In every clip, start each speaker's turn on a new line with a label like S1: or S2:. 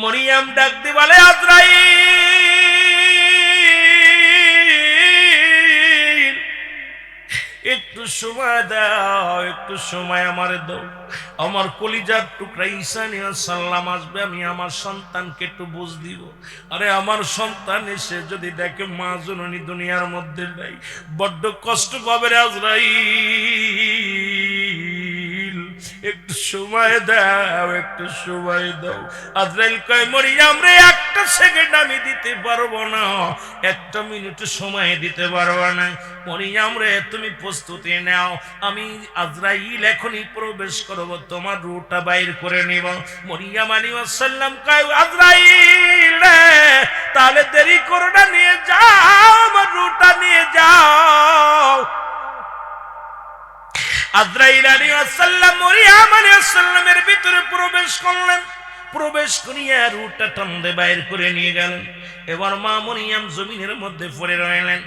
S1: মরিয়াম ডাক বলে আজরাই একটু সময় দাও, একটু সময় আমার দাও। আমার কলিজার টুকরা ঈশানী সাল্লাম আসবে, আমি আমার সন্তানকে একটু বুঝ দিব। আরে আমার সন্তান এসে যদি দেখে মা জননী দুনিয়ার মধ্যে নাই, বড্ড কষ্ট পাবে আজরাইল। একটু সময় দাও, একটু সময় দাও। আজরাইল কয়, মরিয়াম রে, একটা সেকেন্ড আমি দিতে পারব না। একটা মিনিট সময় দিতে পারব না। মরিয়াম রে, তুমি প্রস্তুতি নাও। আমি আজরাইল এখনই প্রবেশ করব, তোমার রুটা বাইর করে নিব। মরিয়াম আলী সাল্লাম কয়, আজরাইল তাহলে দেরি করো না, নিয়ে ভিতরে প্রবেশ করলেন। প্রবেশ করিয়া রুটটা নিয়ে গেলেন। এবার মা মরিয়াম জমিনের মধ্যে রইলেন।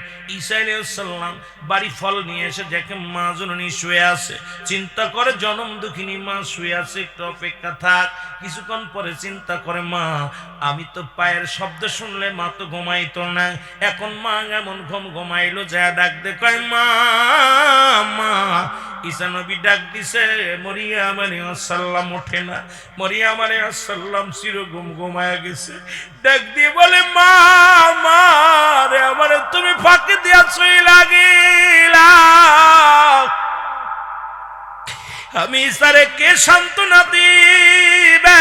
S1: বাড়ি ফল নিয়ে এসে মা শুয়ে আছে। চিন্তা করে জনম দুঃখিনী মা শুয়ে আছে, একটু অপেক্ষা থাক। কিছুক্ষণ পরে চিন্তা করে, মা, আমি তো পায়ের শব্দ শুনলে মা তো ঘুমাইত না। এখন মা এমন ঘুম ঘুমাইলো, যা ডাক দে। কয়, মা মা নবী ডাক দিছে ওঠে না। গেছে। ডাক দিয়ে বলে, মা মা তুমি ফাঁকি দিয়া লাগিলা আমি ইসারে কে সান্ত্বনা দিবে?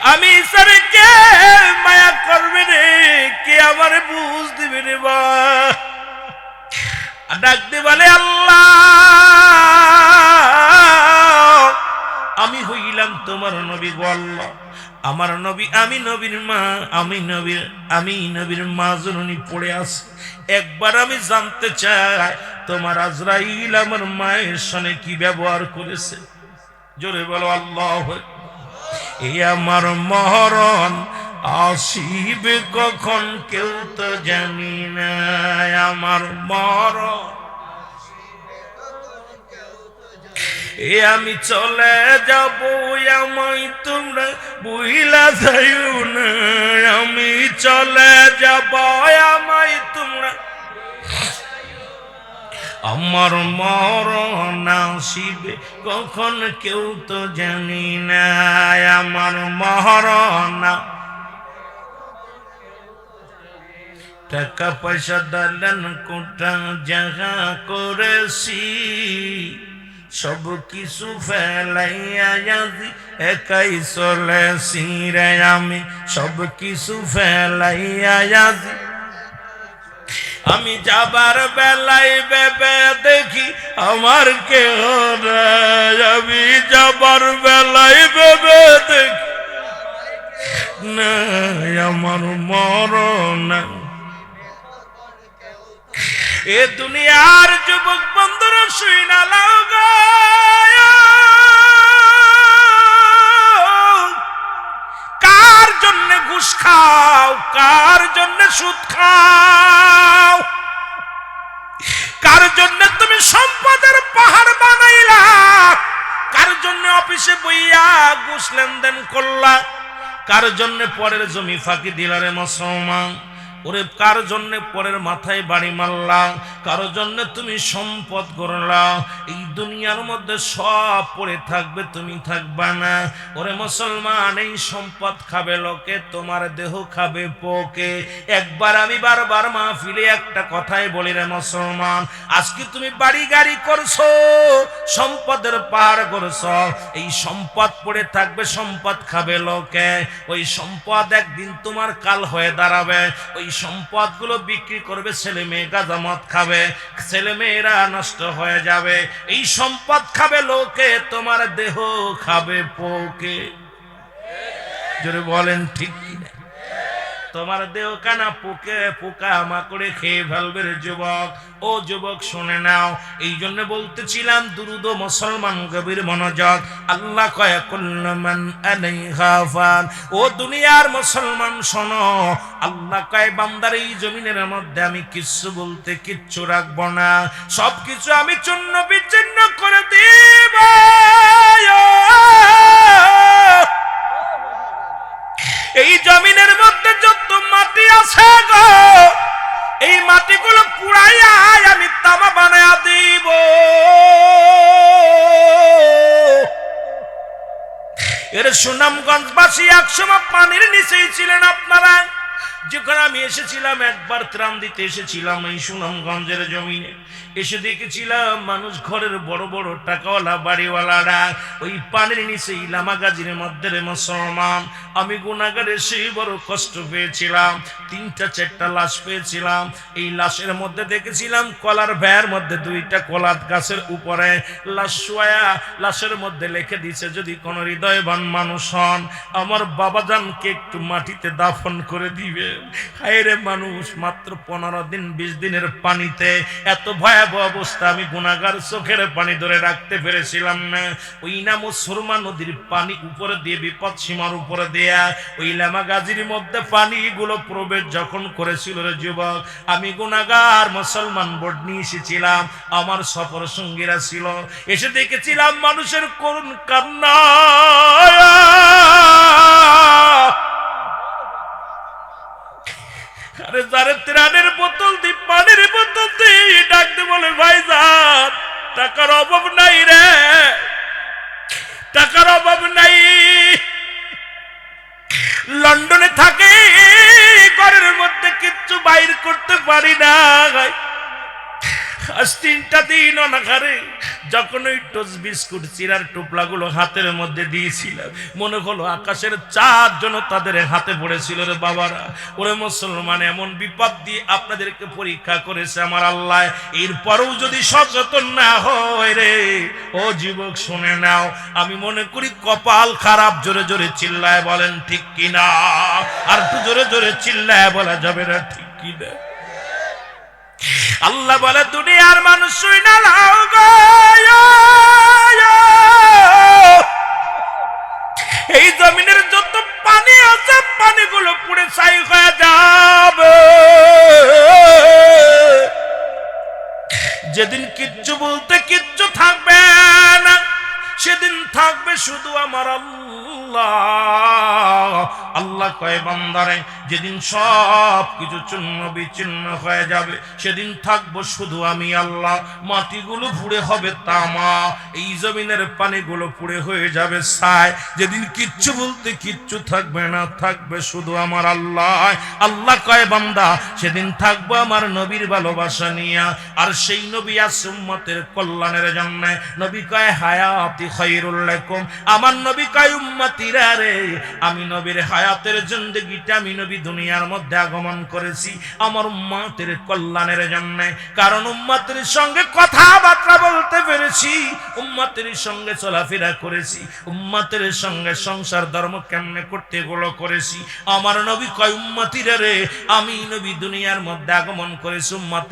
S1: আমি ইসারে কে মায়া করবে রে? ডাক বলে, আল্লাহ, আমি হইলাম তোমার নবী আল্লাহ। আমার নবী, আমি নবীর মা, আমি নবীর আমি নবীর মা জননী পড়ে আছে। একবার আমি জানতে চাই, তোমার আজরাইল আমার মায়ের সঙ্গে কি ব্যবহার করেছে? জোরে বলো, আল্লাহ, এ আমার মহরণ আসিবে কখন কেউ তো জানি না, আমার মরণ। এ আমি চলে যাব, আমায় তোমরা বুঝলা যাইও না। আমি চলে যাব, আমায় তোমরা আমার মরণ আসিবে কখন কেউ তো জানি না, আমার মরণ টাকা পয়সা দালান কোটা জাগা করেছি, সব কিছু ফেলাইয়া যাদি একাই চলেছি রে আমি। সব কিছু ফেলাইয়া যাদি আমি যাবার বেলায় বেবে দেখি আমার কে আমি যাবার বেলায় বেবে দেখি না আমার মরণ এ দুনিয়ার যুবক বন্ধুরা, শুই না লাও কার জন্য ঘুষ খাও, কার জন্য সুদ খাও? কার জন্য তুমি সম্পদের পাহাড় বানাইলা? কার জন্য অফিসে বইয়া ঘুষ লেনদেন করলা? কার জন্য পরের জমি ফাঁকি দিলারে মুসলমান? ওরে, কার জন্য পরের মাথায় বাড়ি মারলা? কারও জন্য তুমি সম্পদ করলা এই দুনিয়ার মধ্যে সব পড়ে থাকবে, তুমি থাকবা না। ওরে, মুসলমান, এই সম্পদ খাবে লোকে, তোমার দেহ খাবে পোকে। একবার আমি বারবার মাহফিলে একটা কথাই বলি রে, মুসলমান, আজকে তুমি বাড়ি গাড়ি করছ, সম্পদের পাহাড় করছ এই সম্পদ পড়ে থাকবে, সম্পদ খাবে লোকে। ওই সম্পদ একদিন তোমার কাল হয়ে দাঁড়াবে। ওই সম্পদগুলো বিক্রি করবে, ছেলে মেয়ে গাজামত খাবে, ছেলে মেয়েরা নষ্ট হয়ে যাবে। এই সম্পদ খাবে লোকে, তোমার দেহ খাবে পোকে। যদি বলেন ঠিক কিনা? তোমার দেহ কানা পোকে, পোকা মাকড়ে খেয়ে ফেলবে যুবক। ও যুবক, শুনে নাও। এই জন্য বলতেছিলাম, দুরুদ মুসলমান গভীর মনোযোগ। আল্লাহ কয় ও দুনিয়ার মুসলমান, শোনো। আল্লাহ কয়, বান্দার এই জমিনের মধ্যে আমি কিচ্ছু বলতে কিচ্ছু রাখব না। সব কিছু আমি চূর্ণ বিচ্ছিন্ন করে দিব। এর সুনামগঞ্জবাসী একসময় পানির নিচেই ছিলেন আপনারা। যখন আমি এসেছিলাম, একবার ত্রাণ দিতে এসেছিলাম এই সুনামগঞ্জের জমিনে। এসে দেখেছিলাম মানুষ ঘরের বড় বড় টাকাওয়ালা, বাড়িওয়ালারা, ওই পানির নিচে ইলামা গাজির মধ্যে মুসলমান। আমি গুণাগারে সেই বড় কষ্ট পেয়েছিলাম, তিনটা, চারটা লাশ পেয়েছিলাম। এই লাশের মধ্যে দেখেছিলাম কলার ভ্যার মধ্যে দুইটা কলাত গাছের উপরে লাশ শোয়া লাশের মধ্যে লিখে দিছে, যদি কোনো হৃদয়বান মানুষ হন, আমার বাবা বাবাজানকে একটু মাটিতে দাফন করে দিবে হায়রে মানুষ, মাত্র পনেরো দিন, বিশ দিনের পানিতে এত ভয়াবহ অবস্থা, আমি গুণাগার চোখের পানি ধরে রাখতে পেরেছিলাম না। ওই নাম সুরমা নদীর পানি উপরে দিয়ে, বিপদ সীমার উপরে দেয়া, ওই লামা গাজির মধ্যে পানিগুলো প্রবেশ যখন করেছিল রে যুবক, আমি গুণাগার মুসলমান বোর্ড নিয়ে এসেছিলাম, আমার সফর সঙ্গীরা ছিল। এসে দেখেছিলাম মানুষের করুণ কান্না যারে ত্রাণের বোতল দি, পানির বোতল দি ডাকতে বলে ভাইজান টাকার অভাব নাই রে, টাকার অভাব নাই। লন্ডনে থাকে, ঘরের মধ্যে কিচ্ছু বাইর করতে পারি না আজ তিনটা দিন অনাকারে যখন ওই টোস বিস্কুট চিরার টোপলাগুলো হাতের মধ্যে দিয়েছিলাম মনে হলো আকাশের চার জন তাদের হাতে পড়েছিল রে বাবারা। ওরে মুসলমান, এমন বিপদ দিয়ে আপনাদেরকে পরীক্ষা করেছে আমার আল্লাহ। এরপরেও যদি সচেতন না হয় রে, ও যুবক, শুনে নাও, আমি মনে করি কপাল খারাপ, জোরে জোরে চিল্লায় বলেন, ঠিক কিনা? আর একটু জোরে জোরে চিল্লায় বলা যাবে না, ঠিক কিনা? আল্লাহ বলে, দুনিয়ার মানুষ না লাও এই জমিনের যত পানি আছে, পানিগুলো পুড়ে ছাই হয়ে যাবে। যেদিন কিচ্ছু বলতে কিচ্ছু থাকবে না, সেদিন থাকবে শুধু আমার আল্লাহ। আল্লাহ কয়, বান্দারে, যেদিন সব কিছু চূর্ণ বিচ্ছিন্ন হয়ে যাবে, সেদিন থাকব শুধু আমি আল্লাহ। মাটিগুলো পুড়ে হবে তামা, এই জমিনের পানিগুলো পুড়ে হয়ে যাবে ছাই। যেদিন কিচ্ছু বলতে কিচ্ছু থাকবে না, থাকবে শুধু আমার আল্লাহ। আল্লাহ কয়, বান্দা, সেদিন থাকব আমার নবীর ভালোবাসা নিয়া, আর সেই নবী আছে উম্মতের কল্যাণের জন্য। নবী কয়, হায়াতি খায়রুল লাকুম। আমার নবী কয়, উম্মতিরা রে, আমি নবীর হায়াতের জিন্দেগিটা আমি নবী দুনিয়ার মধ্যে আগমন করেছি আমার উম্মতের কল্যাণের জন্য। কারণ উম্মতের সঙ্গে কথাবার্তা বলতে পেরেছি, উম্মতের সঙ্গে চলাফেরা করেছি, উম্মতের সঙ্গে সংসার ধর্ম কেমনে করতে গুলো করেছি। আমার নবী কয়, উম্মতিরা রে, আমি নবী দুনিয়ার মধ্যে আগমন করেছি, উম্মত